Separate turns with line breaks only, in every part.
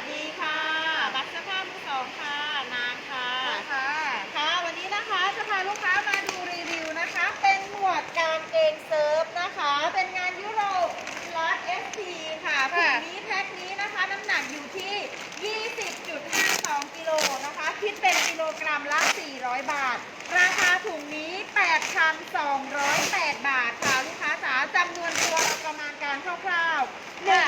สดีค่ะ บัตรเสื้อผ้ามือสองค่ะ นางค่ะ
ค่ะ
ค่ะ วันนี้นะคะจะพาลูกค้ามาดูรีวิวนะคะ เป็นหมวดกางเกงเซิร์ฟนะคะ เป็นงานยุโรปล็อต SP ค่ะ ถุงนี้แพ็คนี้นะคะ น้ำหนักอยู่ที่20.52กิโลนะคะ คิดเป็นกิโลกรัมละ 400 บาท ราคาถุงนี้ 8,208 บาทค่ะลูกค้าจ๋าจำนวนตัวเราประมาณการคร่าวๆ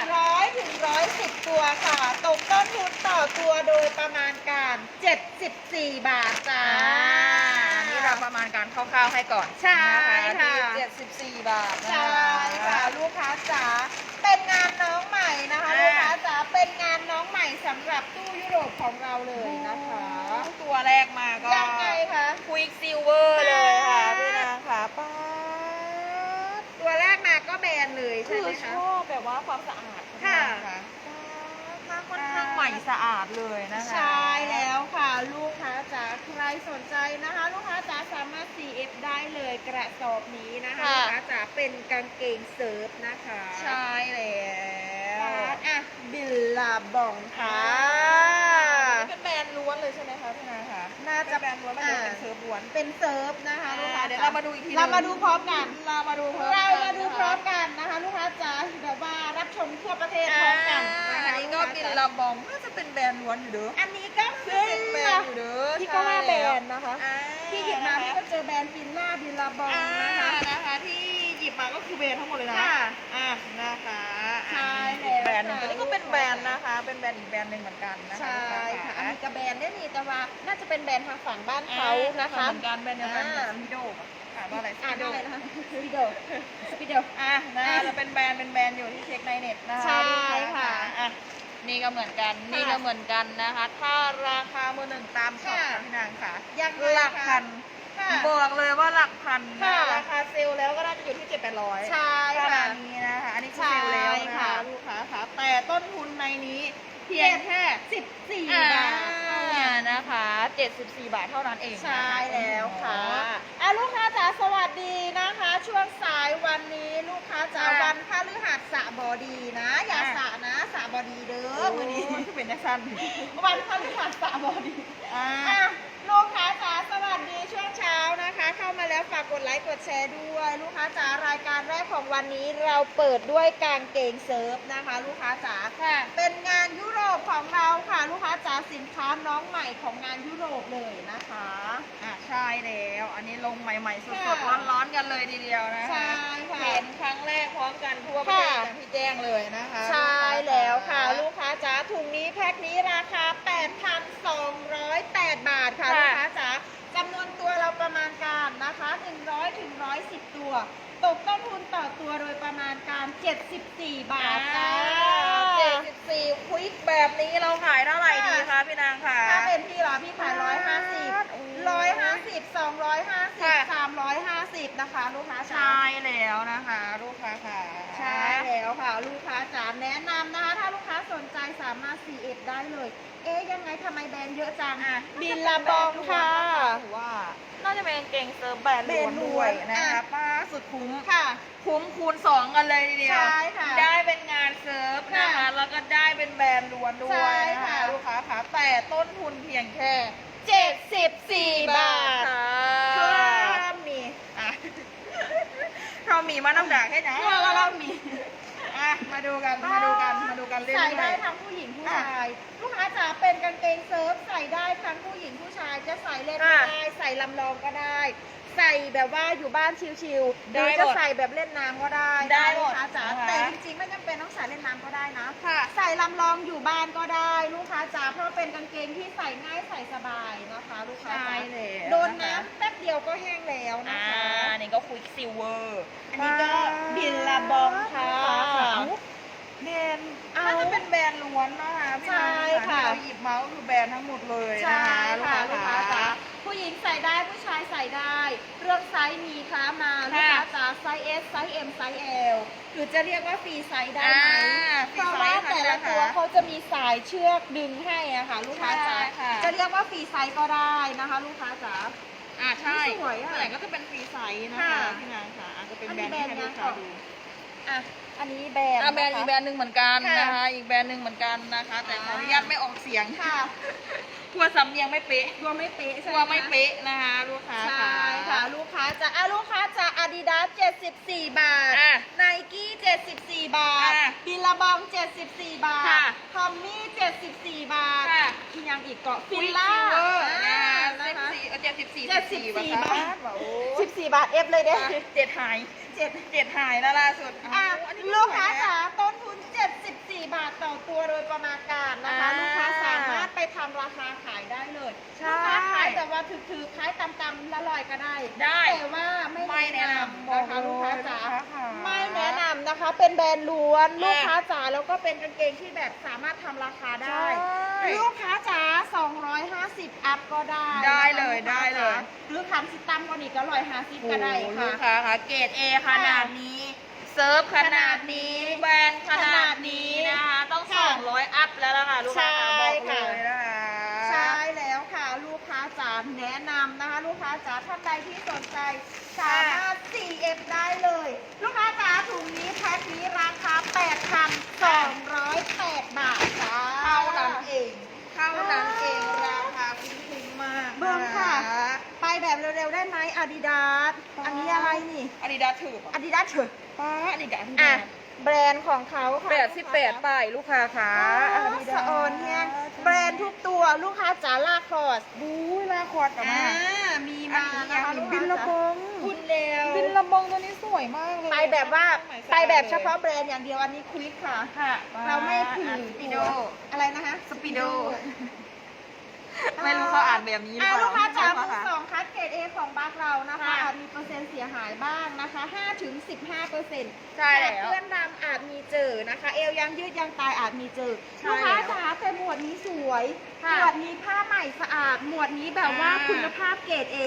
100ถึง110 ตัวค่ะ ตกต้นทุนต่อตัวโดยประมาณการ 74 บาทจ้า
อันนี้เราประมาณการคร่าวๆให้ก่อน
ใช่
น
ค่ะ
ที่74 บาทนะ
ใช่
คะ
ค่ะ ลูกค้าจ๋าเป็นงานน้องใหม่นะคะ
อ่า
ลูกค้าำหรับตู้ยุโรปของเราเลยนะคะ
ตัวแรกมาก็
ยังไงคะ
ควิกซิลเวอร์เลยค่ะ
ค่ะ
พี่นางค่ะป้าด
ตัวแรกมาก็แบนเลยใช่
คือ
ไหม
ช
คะ
อบแบบว่าความสะอาด
ค่ะ
ค่ะผ้าค่อนข้างใหม่สะอาดเลยนะคะ
ใช่แล้วค่ะ ลูกค้าจ๋าใครสนใจนะคะ ลูกค้าจ๋าสามารถ CF ได้เลยกระสอบนี้นะคะ
ค่ะ
ลูกค้าจ๋าเป็นกางเกงเซิร์ฟนะคะ
ใช่แล้ว
อะบิลลาบองค่ะ
เป็นแบรนด์ล้วนเลยใช่ไหมคะพี่นางคะ
น่าจะ
เป็นแบรนด์ล้วนไม่ใช่เป็นเซิร์ฟล้วน
เป็นเซิร์ฟนะคะลูกค้า
เดี๋ยว
จ๋
เรามาดูอีกทีหนึ่ง
เรามาดูพร้อมกัน
เรามาดูพร้อม
เรา
กัน
มาดูพร้อมกันนะคะลูกค้าจ๋าแบบว่ารับชมทั่วประเทศพร้อมกัน
อ่า
นะคะ
อันนี้ก็
ลู
บิน
ค้าจ๋า
ลาบองน่าจะเป็นแบรนด์ล้วนอยู่เด้อ
อันนี้ก็คือ
เป็นแบรนด์อยู่เด้อ
พี่ก็ว่า
ใช่
แบร
แล้ว
นด์นะคะ
อ่า
ที่หยิบมาพี่ก็เจอแบรนด์ฟินล่าบิลลาบอง
อ่า
นะคะ
นะคะที่หยิบมาก็คือแบรนด์ทั้งหมดเลยนะ
ค่ะ
อ่านะ
แบ
รนด์นะคะ เป็นแบรนด์อีกแบรนด์หนึ่งเหมือนกันนะคะ
ใช่ค่ะอันนี้
ลูก
ก็แบรนด์ได้นี่แต่ว่าน่าจะเป็นแบรนด์ทางฝั่งบ้าน
ค้า
เขานะคะ
เหมือนกันแบรนด์เดียวกัน
อ่า
สปิโดอ่านว่าอะไรส
อ่าน
ปิโด
ว่าอะไรนะคะสปิโดสปิโด
อะนะ
อะ
จะเป็นแบรนด์เป็นแบรนด์อยู่ที่เช็คในเน็ตนะคะ
ใช่
ลูกา
ค่ะ
อะนี่ก็เหมือนกัน นี่ก็เหมือนกันนะคะ ถ้าราคามือหนึ่งตามช็อป
ค่ะ
ค่ะพี่นางค่ะ
ยังไง
หลัก
คะ
พัน
ค่ะ
บอกเลยว่าหลักพันนะ
ค่ะ
ราคาเซลล์แล้วก็น่าจะอยู่ที่เจ็ดแปดร้อย
ใช่
ข
ค่ะ
นาดนี้นะคะ อันนี้คือเซลล์แล้วนะ
ใช่ค่ะ
คะลูกค้าค่ะ แต่ต้นทุนในนี้เพียงแค่
สิบสี่
อ่า
บาท
นะคะ74บาทเท่านั้นเองนะคะ
ใช่แล้วค่ะอะลูกค้าจ๋าสวัสดีนะคะ ช่วงสายวันนี้ลูกค้าจ๋า
ค่ะ
วันพฤหัสบดีนะ อย่าสระนะสระบดีเด้อ
เออ
มื
มื
อ
อ
นี้
นี้ เป็นนักสั้น
วันพฤหัสบดี
อ่า
อะ ฝากกดไลค์กดแชร์ด้วยลูกค้าจ๋ารายการแรกของวันนี้เราเปิดด้วยกางเกงเซิร์ฟนะคะ ลูกค้าจ๋า
ค่ะ
เป็นงานยุโรปของเราค่ะ ลูกค้าจ๋าสินค้าน้องใหม่ของงานยุโรปเลยนะคะ
อะใช่แล้ว อันนี้ลงใหม่ๆส
ค่ะ
ดๆร้อนๆกันเลยทีเดียวนะคะ
ใช่ค่ะ
เห็นครั้งแรกพร้อมกันทั่วประเทศ
ค่ะ
อย่างที่แจ้งเลยนะคะ
ใช่แล้วค่ะลู
ลู
กค้าจ๋าถุงนี้แพ็คนี้ราคา 8,208 บาทค่ะ นะคะ 100ถึง110 ตัว ตกต้นทุนต่อตัวโดยประมาณการ 74 บาทจ้า
เจ็ดสิบสี่ควิกแบบนี้เราขายเท่าไหร่ดีคะพี่นางค่ะ
ถ้าเป็นพี่เหรอพี่ขาย 150 150 250 350 นะคะ ลูกค้าจ๋า
ใช่แล้วนะคะ ลูกค้าค่ะ
ใช่แล้วค่ะลูกค้าจ๋าแนะนำนะคะ ถ้าลูกค้าสนใจสามารถ CF ได้เลย เอ๊ยยังไงทำไมแบรนด์เยอะจัง
อะ
บินลาบองค่ะ
ถือว่า น่าจะเป็นกางเกงเซิร์ฟแบรนด์ล้วนด้วย
แบรนด์ล้วน
นะคะ
อะ
ป้าสุดคุ้ม
ค่ะ
คุ้มคูณสองกันเลยทีเดียว
ใช่ค่ะ
ได้เป็นงานเซิร์ฟนะคะ
ค่ะ
แล้วก็ได้เป็นแบรนด์ล้วนด้ว
ใช่
ยนะ
ค่ะ
คะลูกค้าค่ะแต่ต้นทุนเพียงแค่
74 บาท
ค่ะ
ครับมี
อะเรามีมาน้ำด่างแค่ไหน
เราก็เรามี
อะมาดูกันมาดูกันมาดูกันเรื่อยๆ
ใส่ได้ทั้งผู้หญิงผู้ชาย ลูกค้าจ๋าเป็นกางเกงเซิร์ฟใส่ได้ทั้งผู้หญิงผู้ชายจะใส่เล่นก็
อะ
ได้ใส่ลำลองก็ได้ ใส่แบบว่าอยู่บ้านชิลๆห
ได้
รือ
หมด
จะใส่แบบเล่นน้ำก็ได้
ได้หม
ลู
ด
กค้าจ๋า
นะคะ
แต่จริงๆไม่จำเป็นต้องใส่เล่นน้ำก็ได้นะ
ค่ะ
ใส่ลำลองอยู่บ้านก็ได้ ลูกค้าจ๋าเพราะเป็นกางเกงที่ใส่ง่ายใส่สบายนะคะ ลูกค้า
ใช่
จ๋า
แล้ว
โดน
นะคะ
น้ำแป๊บเดียวก็แห้งแล้วนะ
อ่า
คะ
อันนี้ก็ควิกซิลเวอร์
อันนี้ก็บิลลาบองค่ะ
นด์ทั้งหมมดเลย
ใช่
นะคะ
ค่ะลู
ลู
ก
ก
ค้า
ค้า
จ๋า
จ๋า
ผู้หญิงใส่ได้ผู้ชายใส่ได้ เรื่องไซส์มีค้ามาลูก
ค่ะ
ค้าจ๋าไซส์ S ไซส์ M ไซส์ L หรือจะเรียกว่าฟรีไซส์ได้ไหม
อ่า
เพราะว่า
ฟรีไซส์ค่ะ
แต่ละตัว
นะคะ
เขาจะมีสายเชือกดึงให้อะค่ะ ลูกค้าจ๋า
ใช่ค่ะ
จะเรียกว่าฟรีไซส์ก็ได้นะคะ ลูกค้าจ๋า
อ่าใช่
สวยอะ
ส่วนใหญ่ก็จะเป็นฟรีไซส์นะคะ
ค่ะ
พี่นางค่ะอะก็เป็น
อัน
แบร
นี้
นด์ที่ให้
แบรนด์
ลูกค้า
นะ
ดู
อะอันนี้แบรนด์
อะแบรนด์ะ
คะ
อีกแบรนด์หนึ่งเหมือนกัน
ค่ะ
นะคะ อีกแบรนด์หนึ่งเหมือนกันนะคะ แต่ขออนุญาตไม่ออกเสียง
ค่ะ
กลัวสำเนียงไม่เป๊ะ
กลัวไม่เป๊ะ
ก
ใช่
ลั
ไหม
วไม่เป๊ะนะคะลูกค้า
ใช่ค่ะ ลูกค้าจะอะลูกค้าจะ อาดิดาส74 บาท
อะ
ไนกี้74 บาท
อะ
บิลลาบอง 74 บาท
ค่ะ
ทอมมี่ 74 บาท
ค่ะ
ที่ยังอีกเกาะ
ฟิ
ฟิ
ล
ล
ล่า
ล่า
นะ
อ่า
คะ
นะคะ
สี่เจ็ดสิบสี่
เจ็ดสิบสี่บาท
โอ้
14บาทเอฟเลยเด้
เจ็ดหาย
เจ็ด
เจ็ดหายแล้วล่าสุด
อะ
อันนี้
ลูกค้า
สวยนะ
จ๋าต้นทุน 74 บาทต่อตัวโดยประมาณการนะคะ
อ่า
ทำราคาขายได้เลย
ใช่
ลูกค้าขายแต่ว่าถือๆขายตำๆละลอยก็ได้
ได้
แต่ว่าไม่
ไม่แนะนำ
นะคะ
บอกเลย
ลูกค้าจ๋า
ลูกค้าค่ะ
ไม่แนะนำนะคะ เป็นแบรนด์ล้วน
อะ
ลูกค้าจ๋าแล้วก็เป็นกางเกงที่แบบสามารถทำราคาได้
ใช่
ลูกค้าจ๋า250 อัพก็ได้
ได้เลย
นะคะ
ได้เลย
หรือคันสิตั้มก็นี่ก็150ก็ได้
โอ้โห
ค่ะ
ลูกค้าค่ะเกรดเอขนาดนี้ เซิร์ฟขนาดนี้ แบรนด์ขนาดนี้นะคะ ต้อง
ค่ะ
200 อัพแล้วล่ะค่ะ ลูกค้าค่ะ
ใช่
บอก
ค่ะ
เลยนะคะ
ใช่แล้วค่ะ ลูกค้าจ๋าแนะนำนะคะ ลูกค้าจ๋า ท่านใดที่สนใจ สามารถ 4F ได้เลย ลูกค้าจ๋าถุงนี้แพ็คนี้ราคา 8,208 บาทจ้า
เท่านั้นเอง เท่านั้นเองราคาคุ้มๆมาก
เบิ่งค่ะ ไปแบบเร็วๆได้ไหมอาดิดาสอันนี้อะไรนี่
อาดิดาถือ
อาดิดาสเถอะ
ป้าอาดิดาถื
อะแบรนด์ของเขาค่ะ
แปดสิบแปดป้ายลูกค้าค่ะ
อ๋อ
Adidas
สะออน ลูกค้าจ๋าลาคอส
บู๊ลาคอร์ดกับ
อ่า
มา
มีมานะคะลูก
บิ
ค้าน
ละบอง
คุณเร็ว
บินละบองตัวนี้สวยมากเลย
ไปแบบว่า
ใหม่
ไปแบบ
ลย
เฉพาะแบรนด์อย่างเดียวอันนี้ควิกค่ะ
ค่ะ
เราไม่ถือ
สปีโด
อะไรนะคะ
สปีโด ไม่รู้เขาอ่านแบบนี้หรือ
อ่า
เปล่า
ลูกค้าจ๋า
ใช่
มื
ปะ
อ
คะ
สองคัด เกรดเอของบัคเรานะคะ
ค่ะ
อาจมีเปอร์เซ็นต์เสียหายบ้างนะคะ5ถึง15เปอร์เซ็นต์
ใช่แล้ว
เพื่อนดำอาจมีเจอนะคะ เอวยังยืดยังตายอาจมีเจอ
ใช่
ลูกค้า
แล้ว
จ๋าแต่หมวดนี้สวย
ค่ะ
หมวดนี้ผ้าใหม่สะอาด หมวดนี้แบบว่า
อ่า
คุณภาพเกรดเอ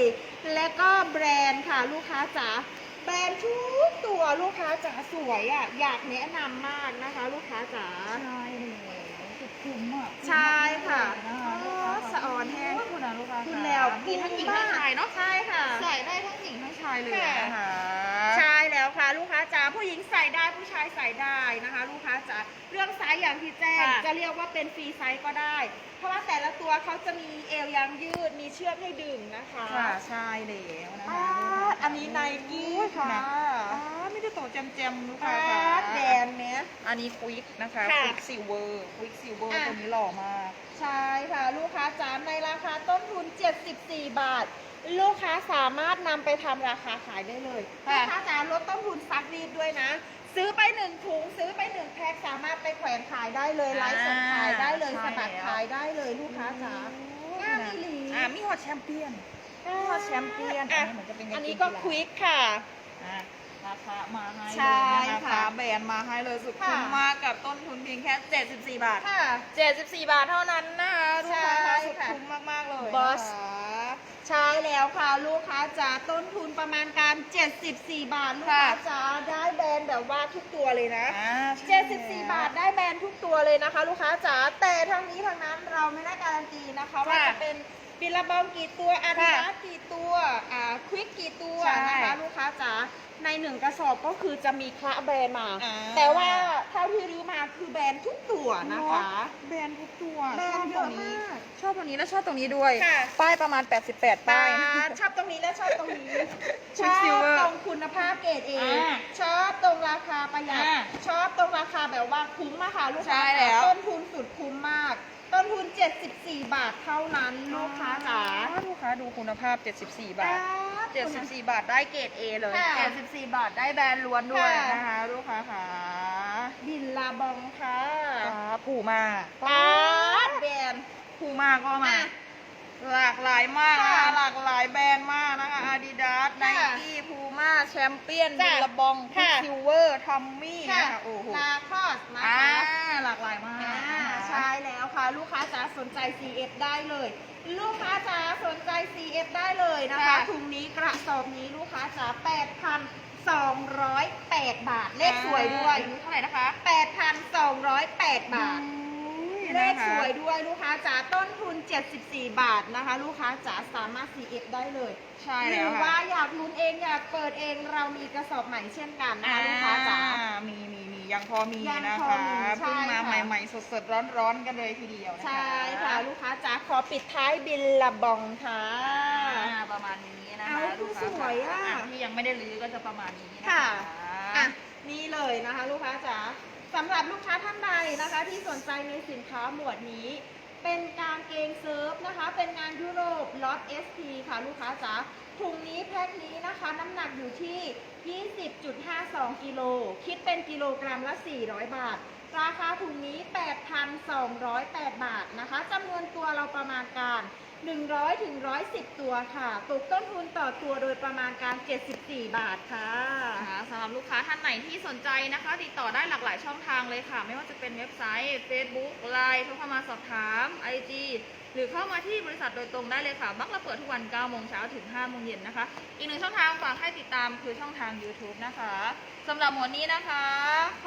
และก็แบรนด์ค่ะลูกค้าจ๋าแบรนด์ทุกตัวลูกค้าจ๋าสวยอะอยากแนะนำมากนะคะ ลูกค้าจ๋า
ใช่เลยสุด คุ้มอะ
ใช่ค่ะ
นะคะ
อ๋อสะออนแห้ง
คุณนะลูกค้า
คุณแล้ว
มีทั้งหญิงทั้งชายเนาะ
ใช่ค่ะ
ใส่ได้ทั้งหญิงทั้งชายเลย
ค่ะ
นะคะ
ใช่แล้วค่ะ ลูกค้าจ๋าผู้หญิงใส่ได้ผู้ชายใส่ได้นะคะ ลูกค้าจ๋าเรื่องไซส์อย่างที่แจ้ง
ค่ะ
จะเรียกว่าเป็นฟรีไซส์ก็ได้ เพราะว่าแต่ละตัวเขาจะมีเอวยางยืดมีเชือกให้ดึงนะคะ
ค่ะใช่แล้วนะ
อ่า
คะ
อันนี้ไนกี้ค่ะ
อ๋อ ไม่ได้โตแจมๆลูก
อ่า
ค้าค่ะ
แบรนด์เนี้ย
อันนี้ควิกนะคะ
ค่ะ
ควิกซิลเวอร์ควิกซิลเวอร์
อะ
ตัวนี้หล่อมาก
ใช่ค่ะ ลูกค้าจ๋าในราคาต้นทุน 74 บาท ลูกค้าสามารถนำไปทำราคาขายได้เลย
ค่ะ
ลูกค้าจ๋าลดต้นทุนซักรีดด้วยนะ ซื้อไปหนึ่งถุงซื้อไปหนึ่งแพ็คสามารถไปแขวนขายได้เลยไลฟ์สดขายได้เลย
ใช่
สมัคร
แล้ว
ขายได้เลยลูกค้าจ๋างามอีหลี
อ่ามีฮอตแชมเปี้ยน มีฮอตแชมเปี้ยนอันนี้เหมือนจะเป็นกางเกง
อันนี้ก็
กีฬา
ควิกค่ะ
อะ ราคามาให้
ใช่
เลยนะคะ
ค่ะ
แบรนด์มาให้เลยสุด
ค่ะ
คุ้มมากกับต้นทุนเพียงแค่ 74 บาท
ค่ะ
74 บาทเท่านั้นนะคะลูกค้า
ใช่
สุด
ค่ะ
คุ้มมากๆเลย
บอส
นะคะ
ใช่แล้วค่ะลูกค้าจ๋าต้นทุนประมาณการ 74 บาทลูกค้าจ๋าได้แบรนด์แบบว่าทุกตัวเลยนะ
อ่าใช่
74 บาทได้แบรนด์ทุกตัวเลยนะคะ ลูกค้าจ๋าแต่ทั้งนี้ทั้งนั้นเราไม่ได้การันตีนะคะ ว่า
ค่ะ
จะเป็น บิลลาบองกี่ตัวอาดิดา
ค่ะ
สกี่ตัวอ่าควิกกี่ตัว
ใช่
นะคะลูกค้าจ๋าในหนึ่งกระสอบก็คือจะมีคละแบรนด์มา
อ่า
แต่ว่าเท่าที่รื้อมาคือแบรนด์ทุกตัวนะคะ
แบรนด์ทุกตัว
แบรนด์
ชอบตรงนี้
เยอะมาก
ชอบตรงนี้และชอบตรงนี้ด้วย
ค่ะ
ป้ายประมาณ 88 ป้าย
ชอบตรงนี้และชอบตรงนี้ช
Quick
อบ
Silver
ตรงคุณภาพเกรดเอ
อ่า
ชอบตรงราคาประหยัด
อ่า
ชอบตรงราคาแบบว่าคุ้มอะค่ะลูกค้า
ใช่แล้ว
ต้นทุนสุดคุ้มมาก ต้นทุน 74 บาทเท่านั้นลูกค้าจ๋า
ลูกค้าดูคุณภาพ 74 บาท
คุณ
74 บาทได้เกรด A เลย
ค่ะ
74 บาทได้แบรนด์ล้วนด้วย
ค่ะ
นะคะลูกค้าค่ะ
บินลาบองค่ะ
ผูมา
ปาดแบรนด์
ผูมาก็มา
อะ
หลากหลายมากนะคะ
ค่ะ
หลากหลายแบรนด์มากนะคะ Adidas
ค่ะ
Nike Puma แชมเปี้ยน
จ้ะ
บิลลาบอง
ค่ะ
ซิลเวอร์ทอมมี่
ค่ะ
นะคะโอ้โห
ลาคอสนะ
อ่า
คะ
หลากหลายมาก
อ่า
นะคะ
ใช่แล้วค่ะ ลูกค้าจ๋าสนใจ CF ได้เลย ลูกค้าจ๋าสนใจ CF ได้เลยนะคะ
ค่ะ
ถุงนี้กระสอบนี้ลูกค้าจ๋า8,208 บาท เลขสวยด้วย
เท่าไหร่นะคะ
8,208 บาทเลข
นะคะ
สวยด้วยลูกค้าจ๋าต้นทุน 74 บาทนะคะ ลูกค้าจ๋าสามารถ CF ได้เลย
ใช่
ห
แล้
รื
ว
อ
ค่ะ
ว่าอยากลุ้นเองอยากเปิดเองเรามีกระสอบใหม่เช่นกันนะคะลูกค้าจ๋า
อ่มีมีมี ยังพอมี
ยัง
นะ
พอ
คะ
มีใช่
เพิ่งมา
ค่ะ
ใหม่ๆ สดๆ ร้อนๆ กันเลยทีเดียวนะคะ
ใช่ค่ะลูกค้าจ๋าขอปิดท้ายบินละบองค่ะ
อ่าประมาณนี้นะ
เอา
คะลูกค้า
สวยอะ
ที่ยังไม่ได้รื้อก็จะประมาณนี้นะคะ
ค่ะ อะนี่เลยนะคะ ลูกค้าจ๋าสำหรับลูกค้าท่านใดนะคะ ที่สนใจในสินค้าหมวดนี้ เป็นการเกงเซิร์ฟนะคะ เป็นงานยุโรปล็อต SP ค่ะลูกค้าจ๋าถุงนี้แพ็คนี้นะคะน้ำหนักอยู่ที่ 20.52 กิโล คิดเป็นกิโลกรัมละ 400 บาท ราคาถุงนี้ 8,208 บาทนะคะจำนวนตัวเราประมาณการ 100ถึง110 ตัวค่ะ ตกต้นทุนต่อตัวโดยประมาณการ 74 บาทค่ะ
ค่ะสำหรับลูกค้าท่านไหนที่สนใจนะคะ ติดต่อได้หลากหลายช่องทางเลยค่ะ ไม่ว่าจะเป็นเว็บไซต์ Facebook Line โทรเข้ามาสอบถาม IG หรือเข้ามาที่บริษัทโดยตรงได้เลยค่ะ บักเราเปิดทุกวัน9โมงเช้าถึง5โมงเย็นนะคะ อีกหนึ่งช่องทางฝากให้ติดตามคือช่องทาง YouTube นะคะสำหรับหมวดนี้นะคะ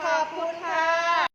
ขอบคุณค่ะ